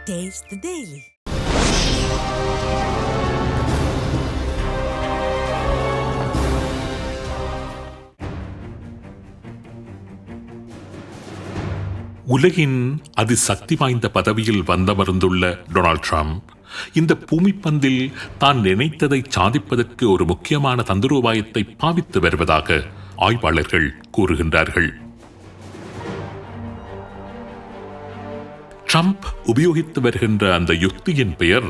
Taste the Daily. உலகின் அதிசக்தி வாய்ந்த பதவியில் வந்தமர்ந்துள்ள டொனால்ட் ட்ரம்ப் இந்த பூமிப்பந்தில் தான் நினைத்ததை சாதிப்பதற்கு ஒரு முக்கியமான தந்திரோபாயத்தை பாவித்து வருவதாக ஆய்வாளர்கள் கூறுகின்றார்கள் ட்ரம்ப் உபயோகித்து வருகின்ற அந்த யுக்தியின் பெயர்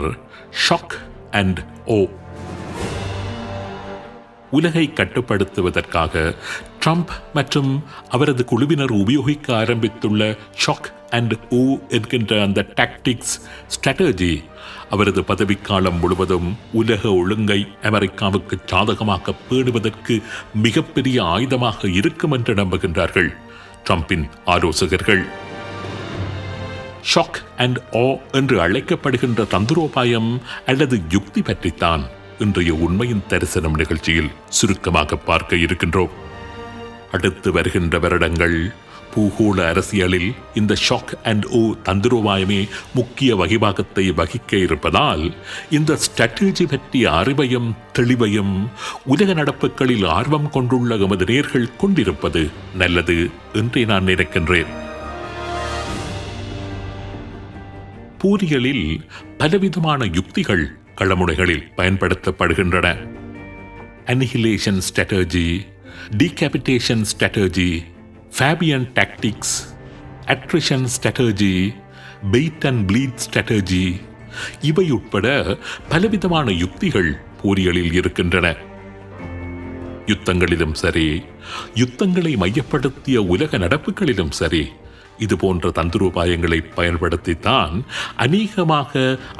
ஷாக் அண்ட் ஓ உலகை கட்டுப்படுத்துவதற்காக ட்ரம்ப் மற்றும் அவரது குழுவினர் உபயோகிக்க ஆரம்பித்துள்ள ஷாக் அண்ட் ஊ என்கின்ற அந்த டாக்டிக்ஸ் ஸ்ட்ராட்டஜி அவரது பதவிக்காலம் முழுவதும் உலக ஒழுங்கை அமெரிக்காவுக்கு சாதகமாக பேணுவதற்கு மிகப்பெரிய ஆயுதமாக இருக்கும் என்று நம்புகின்றார்கள் ட்ரம்பின் ஆலோசகர்கள் ஷாக் அண்ட் ஓ என்று அழைக்கப்படுகின்ற தந்திரோபாயம் அல்லது யுக்தி பற்றித்தான் இன்றைய உண்மையின் தரிசனம் நிகழ்ச்சியில் சுருக்கமாக பார்க்க இருக்கின்றோம். அடுத்து வருகின்ற வருடங்கள் பூகோள அரசியலில் இந்த ஷாக் அண்ட் ஓ தந்திரோபாயமே முக்கிய வகிபாகத்தை வகிக்க இருப்பதால் இந்த ஸ்ட்ராட்டஜி பற்றிய அறிவையும் தெளிவையும் உலக நடப்புகளில் ஆர்வம் கொண்டுள்ள எமது நேர்கள் கொண்டிருப்பது நல்லது என்றே நான் நினைக்கின்றேன். பூரியலில் பலவிதமான யுக்திகள் களமுனைகளில் பயன்படுத்தப்படுகின்றன. Annihilation strategy decapitation strategy Fabian tactics attrition strategy bait and bleed strategy இவை உட்பட பலவிதமான யுக்திகள் போரியலில் இருக்கின்றன. யுத்தங்களிலும் சரி யுத்தங்களை மையப்படுத்திய உலக நடப்புகளிலும் சரி இது போன்ற தந்திரோபாயங்களை பயன்படுத்தித்தான் அநேகமாக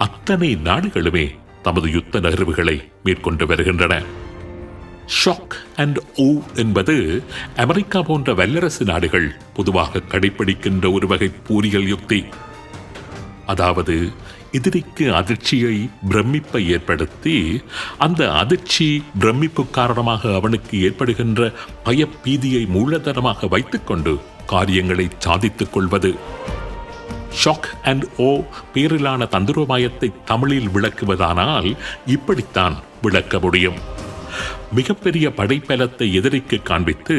அத்தனை நாடுகளுமே தமது யுத்த நகர்வுகளை மேற்கொண்டு வருகின்றன. ஷாக் அண்ட் ஓ என்பது அமெரிக்கா போன்ற வல்லரசு நாடுகள் பொதுவாக கடைபிடிக்கின்ற ஒரு வகை பூரியல் யுக்தி. அதாவது எதிரிக்கு அதிர்ச்சியை பிரமிப்பை ஏற்படுத்தி அந்த அதிர்ச்சி பிரமிப்பு காரணமாக அவனுக்கு ஏற்படுகின்ற பயப்பீதியை மூலதனமாக வைத்துக்கொண்டு காரியங்களை சாதித்துக் கொள்வது. ஷாக் அண்ட் ஓ பேரிலான தந்திரோபாயத்தை தமிழில் விளக்குவதானால் இப்படித்தான் விளக்க முடியும். மிகப்பெரிய படைப்பலத்தை எதிரிக்கு காண்பித்து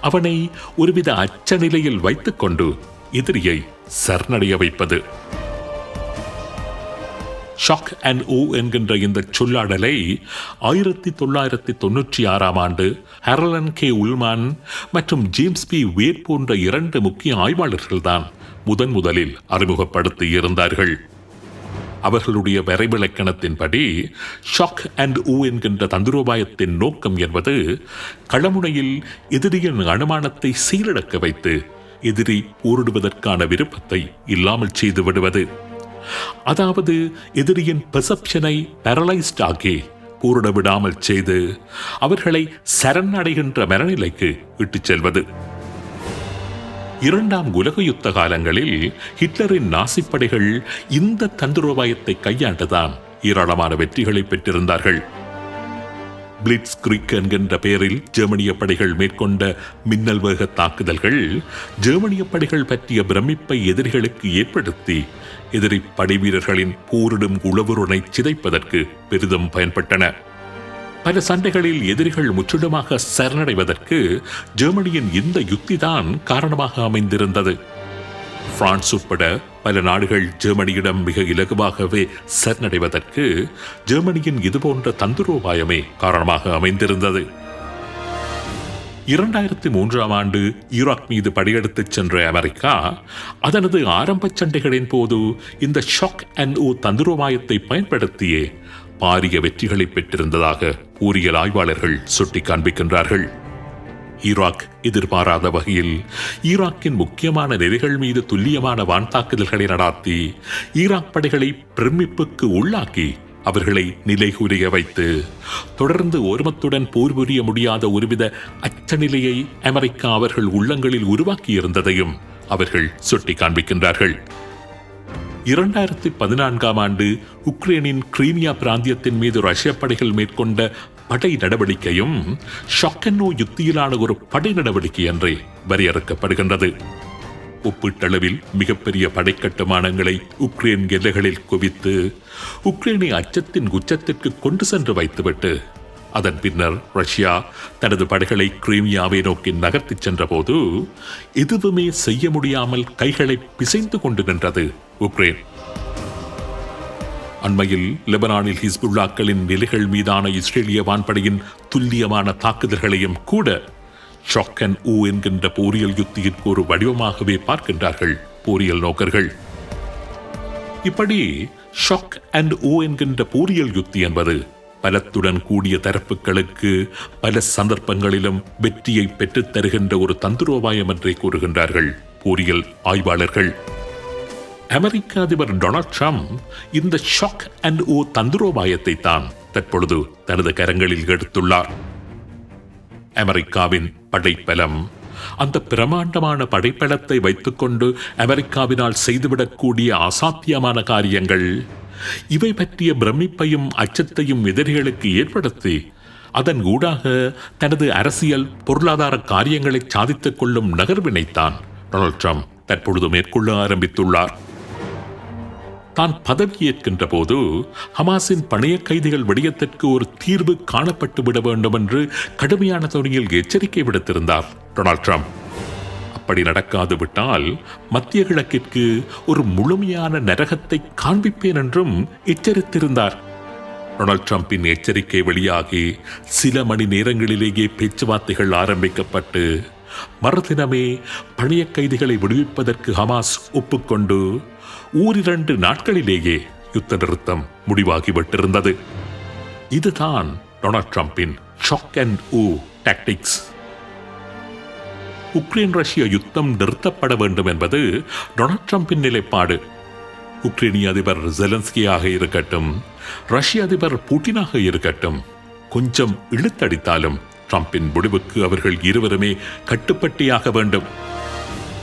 அவனை ஒருவித அச்ச நிலையில் வைத்துக்கொண்டு எதிரியை சரணடைய வைப்பது. ஷாக் அண்ட் ஓ என்கின்ற இந்த சொல்லாடலை ஆயிரத்தி தொள்ளாயிரத்தி தொன்னூற்றி ஆறாம் ஆண்டு ஹரலன் கே உல்மான் மற்றும் ஜேம்ஸ் பி வேட் போன்ற இரண்டு முக்கிய ஆய்வாளர்கள்தான் முதன் முதலில் அறிமுகப்படுத்தி இருந்தார்கள். அவர்களுடைய வரைவிலக்கணத்தின்படி ஷாக் அண்ட் ஊ என்கின்ற தந்திரோபாயத்தின் நோக்கம் என்பது களமுனையில் எதிரியின் அனுமானத்தை சீரடக்க வைத்து எதிரி போரிடுவதற்கான விருப்பத்தை இல்லாமல் செய்து விடுவது. அதாவது எதிரியின் பெர்செப்ஷனை பேரலைஸ்ட் ஆக்கி கூறிட விடாமல் செய்து அவர்களை சரணடைகின்ற மனநிலைக்கு இட்டுச் செல்வது. இரண்டாம் உலக யுத்த காலங்களில் ஹிட்லரின் நாசிப்படைகள் இந்த தந்திரோபாயத்தை கையாண்டுதான் ஏராளமான வெற்றிகளை பெற்றிருந்தார்கள். பிளிட்ஸ் கிரிக் என்கின்ற பெயரில் ஜெர்மனிய படைகள் மேற்கொண்ட மின்னல் வேக தாக்குதல்கள் ஜெர்மனிய படைகள் பற்றிய பிரமிப்பை எதிரிகளுக்கு ஏற்படுத்தி எதிரி படை வீரர்களின் போரிடும் உளவுருனை சிதைப்பதற்கு பெரிதும் பயன்பட்டன. பல சண்டைகளில் எதிரிகள் முற்றிலுமாக சரணடைவதற்கு ஜெர்மனியின் இந்த யுக்திதான் காரணமாக அமைந்திருந்தது. பிரான்ஸ் உட்பட பல நாடுகள் ஜெர்மனியிடம் மிக இலகுவாகவே சரணடைவதற்கு ஜெர்மனியின் இதுபோன்ற தந்துரோபாயமே காரணமாக அமைந்திருந்தது. இரண்டாயிரத்தி மூன்றாம் ஆண்டு ஈராக் மீது படையெடுத்துச் சென்ற அமெரிக்கா அதனது ஆரம்ப சண்டைகளின் போது இந்த ஷாக் அண்ட் ஓ தந்திரோபாயத்தை பயன்படுத்தியே பாரிய வெற்றிகளை பெற்றிருந்ததாக கூறியல் ஆய்வாளர்கள் சுட்டி காண்பிக்கின்றார்கள் ஈராக் எதிர்பாராத வகையில். ஈராக்கின் முக்கியமான நெறிகள் மீது துல்லியமான வான் தாக்குதல்களை நடாத்தி ஈராக் படைகளை பிரமிப்புக்கு உள்ளாக்கி அவர்களை நிலைகுறிய வைத்து தொடர்ந்து ஒருமத்துடன் போர் புரிய முடியாத ஒருவித அச்சநிலையை அமெரிக்கா அவர்கள் உள்ளங்களில் உருவாக்கியிருந்ததையும் அவர்கள் சுட்டி காண்பிக்கின்றார்கள் இரண்டாயிரத்தி பதினான்காம் ஆண்டு உக்ரைனின் கிரீமியா பிராந்தியத்தின் மீது ரஷ்ய படைகள் மேற்கொண்ட படை நடவடிக்கையும் ஷாக்கென்னோ யுத்தியிலான ஒரு படை நடவடிக்கை என்றே வரையறுக்கப்படுகின்றது. ஒப்பீட்டளவில் மிகப்பெரிய படைக்கட்டுமானங்களை உக்ரைன் எல்லைகளில் குவித்து உக்ரைனை அச்சத்தின் உச்சத்திற்கு கொண்டு சென்று வைத்துவிட்டு அதன் பின்னர் ரஷ்யா தனது படைகளை கிரீமியாவை நோக்கி நகர்த்திச் சென்றபோது எதுவுமே செய்ய முடியாமல் கைகளை பிசைந்து கொண்டு நின்றது உக்ரைன். அண்மையில் லெபனானில் ஹிஸ்புல்லாக்களின் நிலைகள் மீதான இஸ்ரேலிய வான்படையின் துல்லியமான தாக்குதல்களையும் கூட ஷாக் அண்ட் ஊ என்கின்ற போரியல் யுத்தியிற்கு ஒரு வடிவமாகவே பார்க்கின்றார்கள் போரியல் நோக்கர்கள். இப்படி ஷாக் அண்ட் ஊ என்கின்ற போரியல் யுத்தி என்பது பலத்துடன் கூடிய தரப்புகளுக்கு பல சந்தர்ப்பங்களிலும் வெற்றியை பெற்றுத் தருகின்ற ஒரு தந்திரோபாயம் என்றே கூறுகின்றார்கள் போரியல் ஆய்வாளர்கள். அமெரிக்க அதிபர் டொனால்ட் ட்ரம்ப் இந்த ஷாக் அண்ட் ஓ தந்திரோபாயத்தை தான் தற்பொழுது தனது கரங்களில் எடுத்துள்ளார். அமெரிக்காவின் படைப்பலம் அந்த பிரமாண்டமான படைப்பலத்தை வைத்துக்கொண்டு அமெரிக்காவினால் செய்துவிடக்கூடிய அசாத்தியமான காரியங்கள் இவை பற்றிய பிரமிப்பையும் அச்சத்தையும் எதிரிகளுக்கு ஏற்படுத்தி அதன் ஊடாக தனது அரசியல் பொருளாதார காரியங்களை சாதித்துக் கொள்ளும் நகர்வினைத்தான் டொனால்ட் ட்ரம்ப் தற்பொழுது மேற்கொள்ள ஆரம்பித்துள்ளார். தான் பதவியேற்கின்ற போது ஹமாஸின் பணைய கைதிகள் விடயத்திற்கு ஒரு தீர்வு காணப்பட்டு விட வேண்டும் என்று கடுமையான துணியில் எச்சரிக்கை விடுத்திருந்தார் டொனால்ட் ட்ரம்ப். அப்படி நடக்காது விட்டால் மத்திய கிழக்கிற்கு ஒரு முழுமையான நரகத்தை காண்பிப்பேன் என்றும் எச்சரித்திருந்தார். டொனால்ட் ட்ரம்பின் எச்சரிக்கை வெளியாகி சில மணி நேரங்களிலேயே பேச்சுவார்த்தைகள் ஆரம்பிக்கப்பட்டு மறுதினமே பழைய கைதிகளை விடுவிப்பதற்கு ஹமாஸ் ஒப்புக்கொண்டு ஓரிரண்டு நாட்களிலேயே யுத்த நிறுத்தம் முடிவாகிவிட்டிருந்தது. இதுதான் Donald ட்ரம்பின் shock and awe tactics Ukraine ரஷ்ய யுத்தம் நிறுத்தப்பட வேண்டும் என்பது டொனால்ட் ட்ரம்பின் நிலைப்பாடு. உக்ரைனிய அதிபர் ஜெலன்ஸ்கியாக இருக்கட்டும் ரஷ்ய அதிபர் புட்டினாக இருக்கட்டும் கொஞ்சம் இழுத்தடித்தாலும் ட்ரம்பின் முடிவுக்கு அவர்கள் இருவருமே கட்டுப்பட்டியாக வேண்டும்.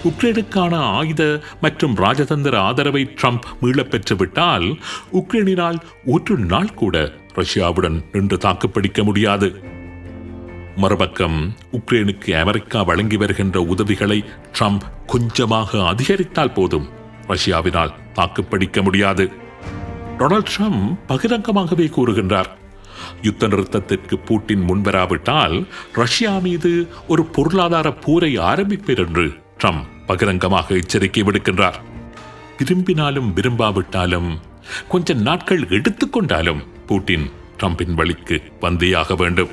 உக்ரைனுக்கான ஆயுத மற்றும் ராஜதந்திர ஆதரவை ட்ரம்ப் மீளப் பெற்றுவிட்டால் உக்ரைனினால் ஒரு நாள் கூட ரஷ்யாவுடன் நின்று தாக்குப்பிடிக்க முடியாது. மறுபக்கம் உக்ரைனுக்கு அமெரிக்கா வழங்கி வருகின்ற உதவிகளை ட்ரம்ப் கொஞ்சமாக அதிகரித்தால் போதும் ரஷ்யாவினால் தாக்குப்பிடிக்க முடியாது. டொனால்ட் ட்ரம்ப் பகிரங்கமாகவே கூறுகின்றார் யுத்த நிறுத்தத்திற்கு பூட்டின் முன்வராவிட்டால் ரஷ்யா மீது ஒரு பொருளாதார போரை ஆரம்பிப்பேர் என்று ட்ரம்ப் பகிரங்கமாக எச்சரிக்கை விடுக்கின்றார். விரும்பினாலும் விரும்பாவிட்டாலும் கொஞ்ச நாட்கள் எடுத்துக்கொண்டாலும் பூட்டின் ட்ரம்பின் வழிக்கு வந்தேயாக வேண்டும்.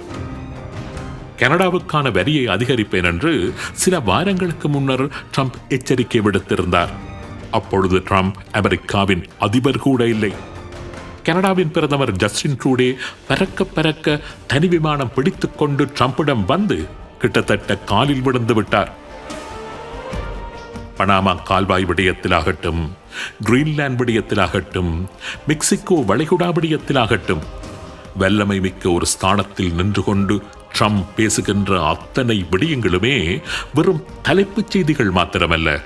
கனடாவுக்கான வரியை அதிகரிப்பேன் என்று சில வாரங்களுக்கு முன்னர் ட்ரம்ப் எச்சரிக்கை விடுத்திருந்தார். அப்பொழுது ட்ரம்ப் அமெரிக்காவின் அதிபர் கூட இல்லை. கனடாவின் பிரதமர் ஜஸ்டின் ட்ரூடே பறக்க பறக்க தனி விமானம் பிடித்துக்கொண்டு ட்ரம்பிடம் வந்து கிட்டத்தட்ட காலில் விழுந்து விட்டார். பனாமா கால்வாய் விடயத்திலாகட்டும் கிரீன்லாந்து விடயத்திலாகட்டும் மெக்சிகோ வளைகுடா விடயத்திலாகட்டும். வல்லமை மிக்க ஒரு ஸ்தானத்தில் நின்று கொண்டு ட்ரம்ப் பேசுகின்ற அத்தனை விடயங்களுமே வெறும் தலைப்புச் செய்திகள் மாத்திரமல்ல.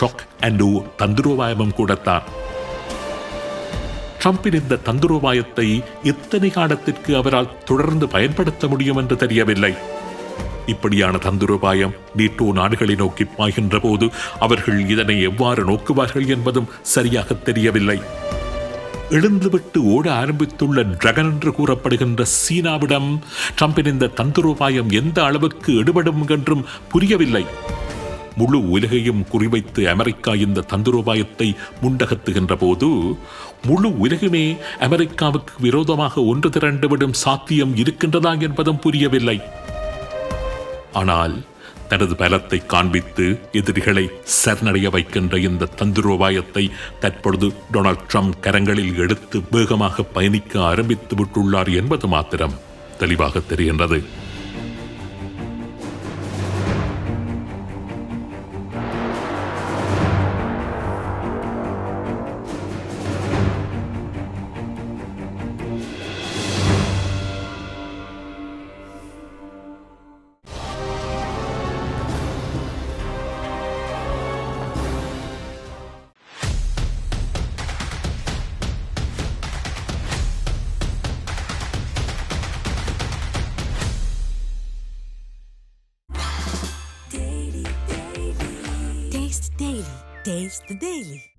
ஷாக் அண்ட் தந்திரோபாயமும் கூடத்தான். ட்ரம்பின் இந்த தந்திரோபாயத்தை எத்தனை காலத்திற்கு அவரால் தொடர்ந்து பயன்படுத்த முடியும் என்று தெரியவில்லை. இப்படியான தந்துரோபாயம் நீட்டோ நாடுகளை நோக்கி பாய்கின்ற போது அவர்கள் இதனை எவ்வாறு நோக்குவார்கள் என்பதும் சரியாக தெரியவில்லை. எழுந்துவிட்டு ஓட ஆரம்பித்துள்ள டிரகன் என்று கூறப்படுகின்ற சீனாவிடம் ட்ரம்பின் இந்த தந்திரோபாயம் எந்த அளவுக்கு எடுபடும் என்றும் புரியவில்லை. முழு உலகையும் குறிவைத்து அமெரிக்கா இந்த தந்திரோபாயத்தை முண்டகத்துகின்ற போது முழு உலகுமே அமெரிக்காவுக்கு விரோதமாக ஒன்று திரண்டுவிடும் சாத்தியம் இருக்கின்றதா என்பதும் புரியவில்லை. ஆனால் தனது பலத்தை காண்பித்து எதிரிகளை சரணடைய வைக்கின்ற இந்த தந்திரோபாயத்தை தற்பொழுது டொனால்ட் ட்ரம்ப் கரங்களில் எடுத்து வேகமாக பயணிக்க ஆரம்பித்து விட்டுள்ளார் என்பது மாத்திரம் தெளிவாக தெரிகின்றது. saves the daily.